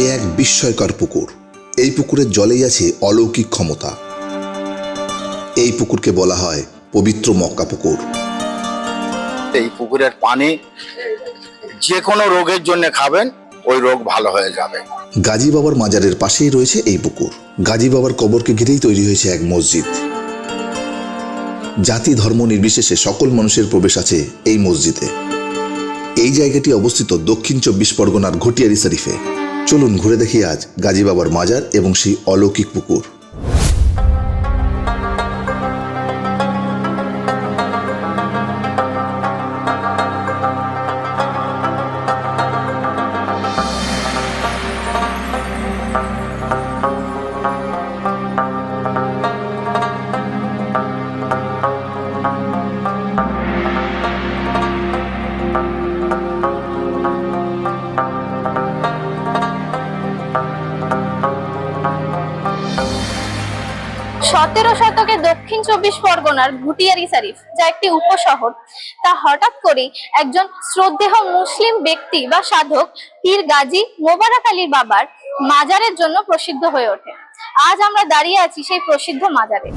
এ এক বিস্ময়কর পুকুর। এই পুকুরের জলেই আছে অলৌকিক ক্ষমতা। এই পুকুরকে বলা হয় পবিত্র মক্কা পুকুর। এই পুকুরের পানি যে কোনো রোগের জন্য খাবেন ওই রোগ ভালো হয়ে যাবে। গাজী বাবার মাজারের পাশেই রয়েছে এই পুকুর। গাজী বাবার কবরকে ঘিরেই তৈরি হয়েছে এক মসজিদ। জাতি ধর্ম নির্বিশেষে সকল মানুষের প্রবেশ আছে এই মসজিদে। এই জায়গাটি অবস্থিত দক্ষিণ চব্বিশ পরগনার ঘটিয়ারি শরীফে। চলুন ঘুরে দেখি আজ গাজী বাবার মাজার এবং সেই অলৌকিক পুকুর। সতেরো শতকে দক্ষিণ চব্বিশ পরগনার ভুটিয়ারি শরীফ, যা একটি উপশহর, তা হঠাৎ করে একজন শ্রদ্ধেহ মুসলিম ব্যক্তি বা সাধক পীর গাজী মোবারক আলীর বাবার মাজারের জন্য প্রসিদ্ধ হয়ে ওঠে। আজ আমরা দাঁড়িয়ে আছি সেই প্রসিদ্ধ মাজারে।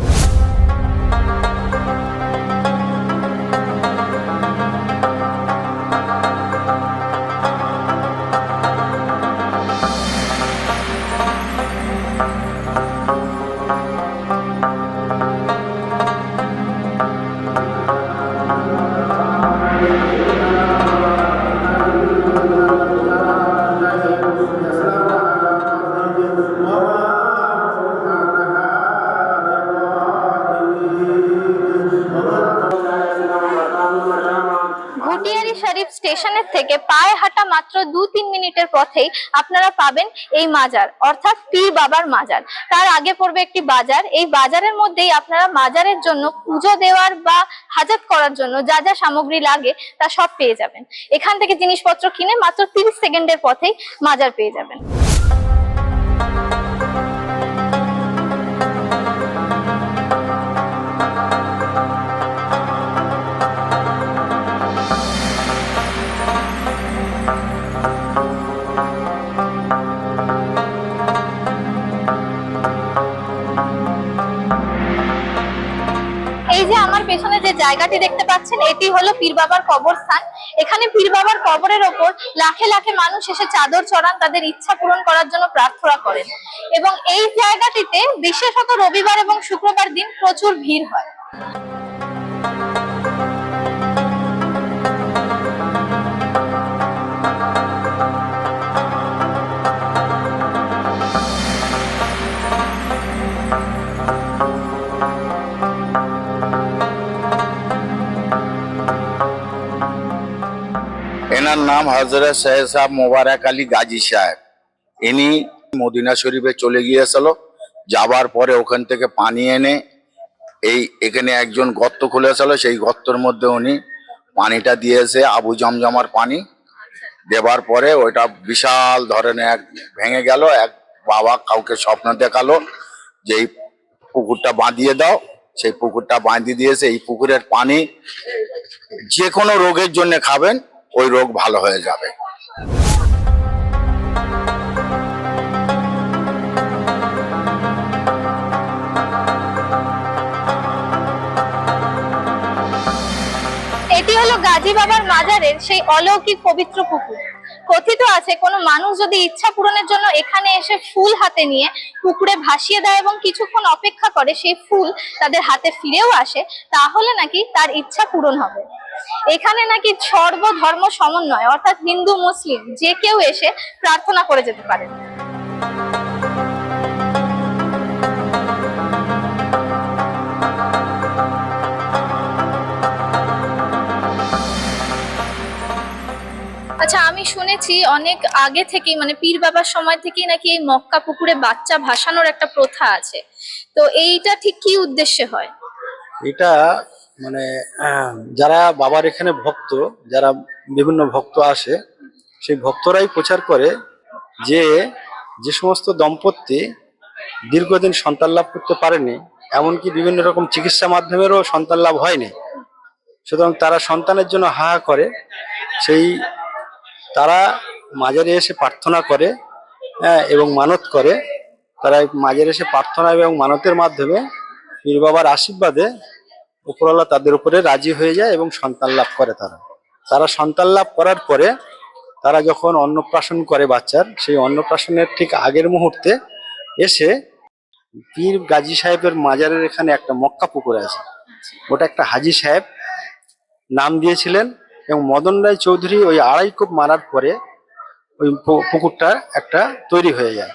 ভুটিয়ারি শরীফ স্টেশনের থেকে পায়ে হাঁটা মাত্র দু তিন মিনিটের পথেই আপনারা পাবেন এই মাজার, অর্থাৎ পীর বাবার মাজার। তার আগে পড়বে একটি বাজার। এই বাজারের মধ্যেই আপনারা মাজারের জন্য পুজো দেওয়ার বা হাজাত করার জন্য যা যা সামগ্রী লাগে তা সব পেয়ে যাবেন। এখান থেকে জিনিসপত্র কিনে মাত্র তিরিশ সেকেন্ডের পথেই মাজার পেয়ে যাবেন। জায়গাটি দেখতে পাচ্ছেন, এটি হলো পীর বাবার কবরস্থান। এখানে পীর বাবার কবরের ওপর লাখে লাখে মানুষ এসে চাদর চড়ান, তাদের ইচ্ছা পূরণ করার জন্য প্রার্থনা করেন। এবং এই জায়গাটিতে বিশেষত রবিবার এবং শুক্রবার দিন প্রচুর ভিড় হয়। এনার নাম হজরত সাহেব সাহেব মোবারক আলী গাজী সাহেব। ইনি মদিনা শরীফে চলে গিয়েছিল, যাবার পরে ওখান থেকে পানি এনে এই এখানে একজন গর্ত খুলেছিল, সেই গর্তর মধ্যে উনি পানিটা দিয়েছে, আবু জমজমার পানি। দেবার পরে ওইটা বিশাল ধরনের এক ভেঙে গেল, এক বাবা কাউকে স্বপ্ন দেখাল যে এই পুকুরটা বাঁধিয়ে দাও। সেই পুকুরটা বাঁধিয়ে দিয়েছে, এই পুকুরের পানি যে কোনো রোগের জন্য খাবেন ওই রোগ ভালো হয়ে যাবে। এটি হলো গাজী বাবার মাজারের সেই অলৌকিক পবিত্র পুকুর। কথিত আছে, কোনো মানুষ যদি ইচ্ছা পূরণের জন্য এখানে এসে ফুল হাতে নিয়ে পুকুরে ভাসিয়ে দেয় এবং কিছুক্ষণ অপেক্ষা করে সেই ফুল তাদের হাতে ফিরেও আসে, তাহলে নাকি তার ইচ্ছা পূরণ হবে। এখানে নাকি সর্ব ধর্ম সমন্বয়, অর্থাৎ হিন্দু, মুসলিম, যে কেউ এসে প্রার্থনা করে যেতে পারে। আচ্ছা আমি শুনেছি অনেক আগে থেকেই মানে পীর বাবার সময় থেকেই নাকি এই মক্কা পুকুরে বাচ্চা ভাসানোর একটা প্রথা আছে। তো এইটা ঠিক কি উদ্দেশ্যে হয়? এটা মানে যারা বাবার এখানে ভক্ত, যারা বিভিন্ন ভক্ত আসে, সেই ভক্তরাই প্রচার করে যে যে সমস্ত দম্পতি দীর্ঘদিন সন্তান লাভ করতে পারেনি, এমনকি বিভিন্ন রকম চিকিৎসা মাধ্যমেরও সন্তান লাভ হয়নি। সুতরাং তারা সন্তানের জন্য হা করে, সেই তারা মাঝারে এসে প্রার্থনা করে হ্যাঁ এবং মানত করে। তারা মাজারে এসে প্রার্থনা এবং মানতের মাধ্যমে পীর বাবার আশীর্বাদে উপরওয়ালা তাদের উপরে রাজি হয়ে যায় এবং সন্তান লাভ করে তারা। তারা সন্তান লাভ করার পরে তারা যখন অন্নপ্রাশন করে বাচ্চার, সেই অন্নপ্রাশনের ঠিক আগের মুহূর্তে এসে পীর গাজী সাহেবের মাজারের এখানে একটা মক্কা পুকুর আছে। ওটা একটা হাজি সাহেব নাম দিয়েছিলেন এবং মদন রায় চৌধুরী ওই আড়াই কোপ মারার পরে ওই পুকুরটা একটা তৈরি হয়ে যায়।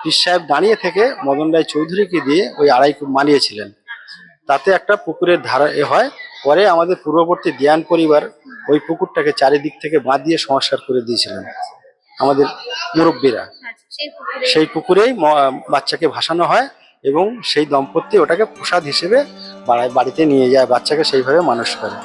পীর সাহেব দাঁড়িয়ে থেকে মদন রায় চৌধুরীকে দিয়ে ওই আড়াই কোপ মারিয়েছিলেন। তাতে একটা পুকুরের ধারা এ হয়। পরে আমাদের পূর্ববর্তী দিয়ান পরিবার ওই পুকুরটাকে চারিদিক থেকে বাঁধিয়ে সংস্কার করে দিয়েছিলেন আমাদের মুরব্বীরা। আচ্ছা, সেই সেই পুকুরেই বাচ্চাকে ভাসানো হয় এবং সেই দম্পতি ওটাকে প্রসাদ হিসেবে বাড়িতে নিয়ে যায় বাচ্চাকে সেইভাবে মানুষ করে।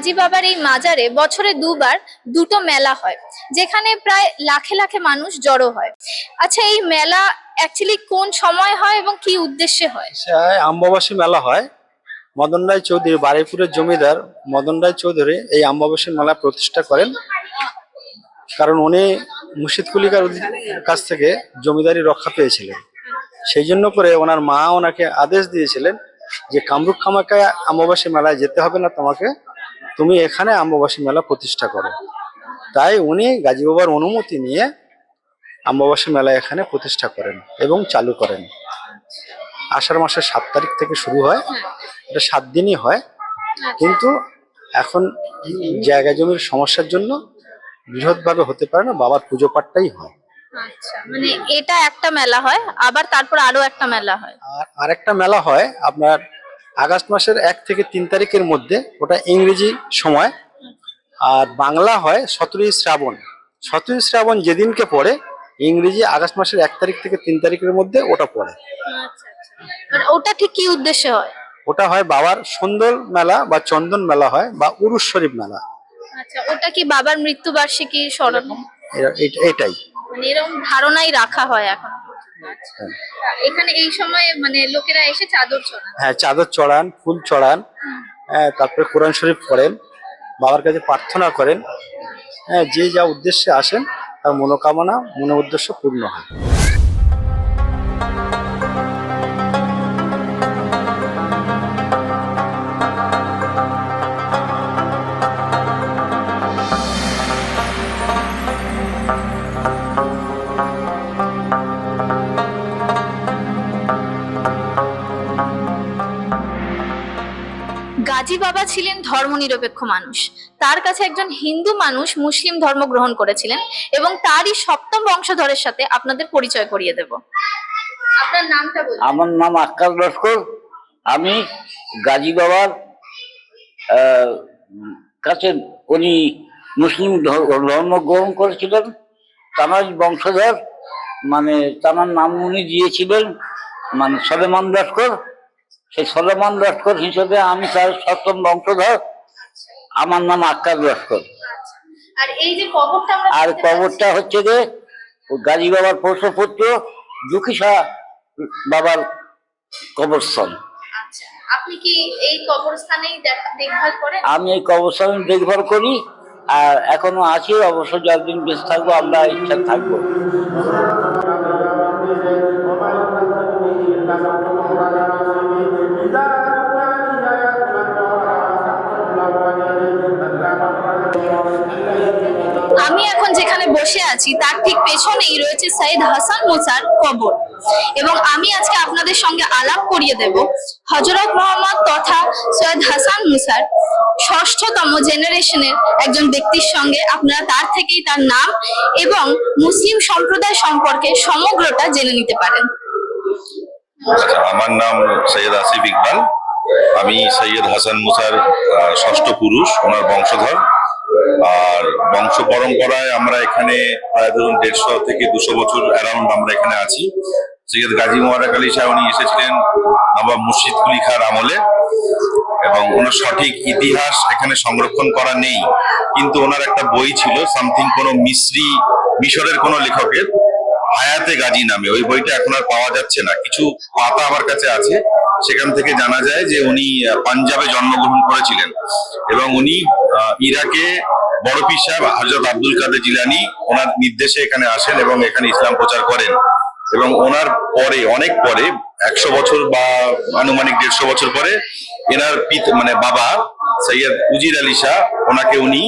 গাজী বাবার এই মাজারে বছরে দুবার দুটো মেলা হয়, যেখানে প্রায় লাখে লাখে মানুষ জড়ো হয়। আচ্ছা এই মেলা অ্যাকচুয়ালি কোন সময় হয় এবং কি উদ্দেশ্যে হয়? আম্বাবাসী মেলা হয়। মদন রায় চৌধুরী বারুইপুরের জমিদার মদন রায় চৌধুরী এই আম্বাবাসী মেলা প্রতিষ্ঠা করেন। কারণ উনি মুর্শিদ কুলিকার কাছ থেকে জমিদারি রক্ষা পেয়েছিলেন। সেই জন্য করে ওনার মা ওনাকে আদেশ দিয়েছিলেন যে কামরূপ কামাকায় আম্বাবাসী মেলায় যেতে হবে না তোমাকে। তুমি এখানে আম্বাবাসী মেলা প্রতিষ্ঠা করো। তাই উনি গাজী বাবার অনুমতি নিয়ে আম্বাবাসী মেলা এখানে প্রতিষ্ঠা করেন এবং চালু করেন। আষাঢ় মাসের সাত তারিখ থেকে শুরু হয়। এটা সাত দিনই হয়। কিন্তু এখন জায়গা জমির সমস্যার জন্য বৃহৎভাবে হতে পারে না বাবার পুজো পাঠটাই হয়। আচ্ছা মানে এটা একটা মেলা হয় আবার তারপর আরও একটা মেলা হয়। আর আরেকটা মেলা হয় আপনার আগস্ট মাসের এক থেকে তিন তারিখের মধ্যে ওটা ইংরেজি সময় আর বাংলা হয় সতেরোই শ্রাবণ। সতেরোই শ্রাবণ যেদিনকে পড়ে ইংরেজি আগস্ট মাসের এক তারিখ থেকে তিন তারিখের মধ্যে ওটা পড়ে। আচ্ছা আচ্ছা। ওটা ঠিক কি উদ্দেশ্যে হয়? ওটা হয় বাবার সুন্দর মেলা বা চন্দন মেলা হয় বা উরুস শরীফ মেলা। আচ্ছা ওটা কি বাবার মৃত্যু বার্ষিকী স্মরণ এটাই। মানে এরকম ধারণাই রাখা হয় এখন। হ্যাঁ। এখানে এই সময় মানে লোকেরা এসে চাদর চড়ান। হ্যাঁ চাদর চড়ান ফুল চড়ান। হ্যাঁ তারপরে কোরআন শরীফ পড়েন বাবার কাছে প্রার্থনা করেন। হ্যাঁ যে যা উদ্দেশ্যে আসেন তার মনোকামনা মনে উদ্দেশ্য পূর্ণ হয়। বাবা ছিলেন ধর্মনিরপেক্ষ মানুষ। তার কাছে একজন হিন্দু মানুষ মুসলিম ধর্ম গ্রহণ করেছিলেন এবং তারই সপ্তম বংশধরের সাথে আপনাদের পরিচয় করিয়ে দেব। আপনার নামটা বলুন। আমার নাম আক্কাস লস্কর। আমি গাজী বাবার কাছে উনি মুসলিম ধর- ধর্ম গ্রহণ করেছিলেন। তামার বংশধর মানে তামার নাম উনি দিয়েছিলেন মানে সলেমান লস্কর। সেই সলেমান লস্কর হিসেবে আমি তার সপ্তম বংশধর। আমার নাম আক্কাস লস্কর। আর কবরটা আমরা আর কবরটা হচ্ছে যে গাজী বাবার পোষ্যপুত্র জুকিসা বাবার কবরস্থান। আচ্ছা। আমি এই কবরস্থান দেখভাল করি আর এখনও আছি অবশ্য যতদিন বেঁচে থাকব আমরা ইচ্ছা থাকব। আছি, তার ঠিক পেছনেই রয়েছে সাইদ হাসান মুসার কবর। এবং আমি আজকে আপনাদের সঙ্গে আলাপ করিয়ে দেব হজরত মোহাম্মদ তথা সৈয়দ হাসান মুসার ষষ্ঠতম জেনারেশনের একজন ব্যক্তির সঙ্গে। আপনারা তার থেকেই তার নাম এবং মুসলিম সম্প্রদায় সম্পর্কে সমগ্রটা জেনে নিতে পারেন। আমার নাম সৈয়দ আসিফ ইকবাল। আমি সৈয়দ হাসান মুসার ষষ্ঠ পুরুষ, ওনার বংশধর। আর বংশ পরম্পরায় আমরা এখানে প্রায় ধরুন দেড়শো থেকে দুশো বছর অ্যারাউন্ড আমরা এখানে আছি। সৈয়দ গাজী মোবারক আলী শাহ উনি এসেছিলেন নবাব মুর্শিদ কুলি খার আমলে এবং ওনার সঠিক ইতিহাস এখানে সংরক্ষণ করা নেই। কিন্তু ওনার একটা বই ছিল সামথিং কোনো মিশ্রি, মিশরের কোনো লেখকের, হায়াতে গাজী নামে। ওই বইটা এখন আর পাওয়া যাচ্ছে না। কিছু পাতা আমার কাছে আছে। সেখান থেকে জানা যায় যে উনি পাঞ্জাবে জন্মগ্রহণ করেছিলেন। এবং উনি ইরাকে বড় পীর হজরত আব্দুল কাদের জিলানি ওনার নির্দেশে এখানে আসেন এবং এখানে ইসলাম প্রচার করেন। এবং ওনার পরে, অনেক পরে, একশো বছর বা আনুমানিক দেড়শো বছর পরে, এনার পিত মানে বাবা সৈয়দ উজির আলী শাহ, ওনাকে উনি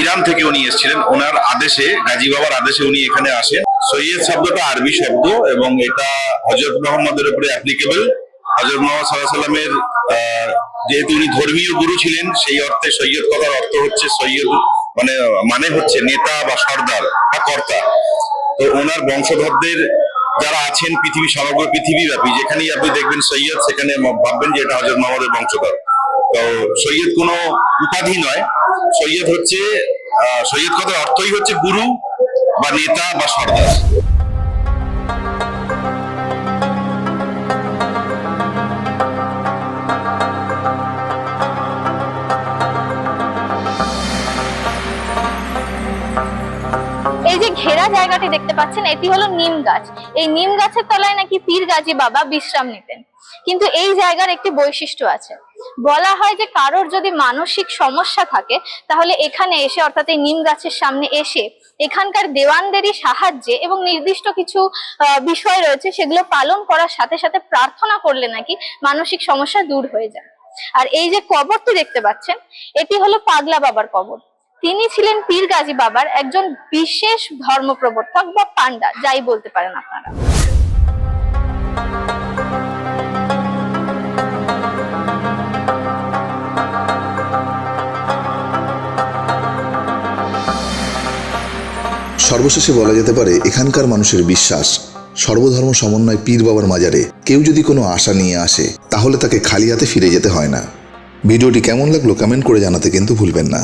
ইরান থেকে উনি এসেছিলেন। ওনার আদেশে, গাজী বাবার আদেশে উনি এখানে আসেন। সৈয়দ শব্দটা আরবি শব্দ এবং এটা হজরত মোহাম্মদের উপরে অ্যাপ্লিকেবল হজরত মোহাম্মদ সাল্লাহ সাল্লামের যেহেতু উনি ধর্মীয় গুরু ছিলেন, সেই অর্থে সৈয়দ কথার অর্থ হচ্ছে সৈয়দ মানে মানে হচ্ছে নেতা বা সর্দার বা কর্তা। তো ওনার বংশধরদের যারা আছেন পৃথিবী, সমগ্র পৃথিবী ব্যাপী যেখানেই আপনি দেখবেন সৈয়দ, সেখানে ভাববেন যে এটা হজরত মোহাম্মদের বংশধর। তো সৈয়দ কোনো উপাধি নয়। সৈয়দ হচ্ছে সৈয়দ কথার অর্থই হচ্ছে গুরু বা নেতা বা সর্দার। ঘেরা দেখতে পাচ্ছেন, এটি হলো নিম গাছ। এই নিম গাছের তলায় নাকি পীর গাজী বাবা বিশ্রাম নিতেন। কিন্তু এই জায়গার একটি বৈশিষ্ট্য আছে। বলা হয় যে, কারোর যদি মানসিক সমস্যা থাকে, তাহলে এখানে এসে, অর্থাৎ এই নিম গাছের সামনে এসে, এখানকার দেওয়ানদেরই সাহায্যে এবং নির্দিষ্ট কিছু বিষয় রয়েছে, সেগুলো পালন করার সাথে সাথে প্রার্থনা করলে নাকি মানসিক সমস্যা দূর হয়ে যায়। আর এই যে কবরটি দেখতে পাচ্ছেন, এটি হলো পাগলা বাবার কবর। তিনি ছিলেন পীর গাজী বাবার একজন বিশেষ ধর্ম প্রবর্তক বা পান্ডা যাই বলতে পারেন আপনারা। সর্বশেষে বলা যেতে পারে, এখানকার মানুষের বিশ্বাস, সর্বধর্ম সমন্বয় পীর বাবার মাজারে কেউ যদি কোনো আশা নিয়ে আসে, তাহলে তাকে খালি হাতে ফিরে যেতে হয় না। ভিডিওটি কেমন লাগল কমেন্ট করে জানাতে কিন্তু ভুলবেন না।